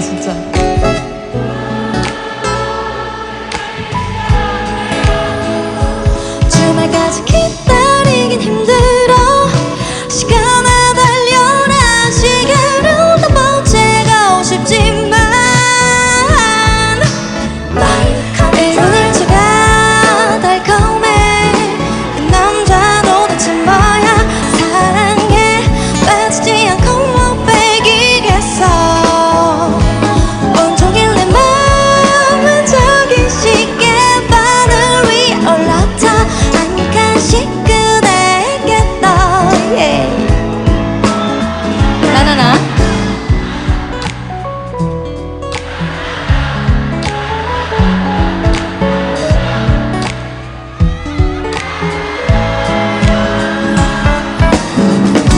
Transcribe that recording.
진짜. 주말까지 기다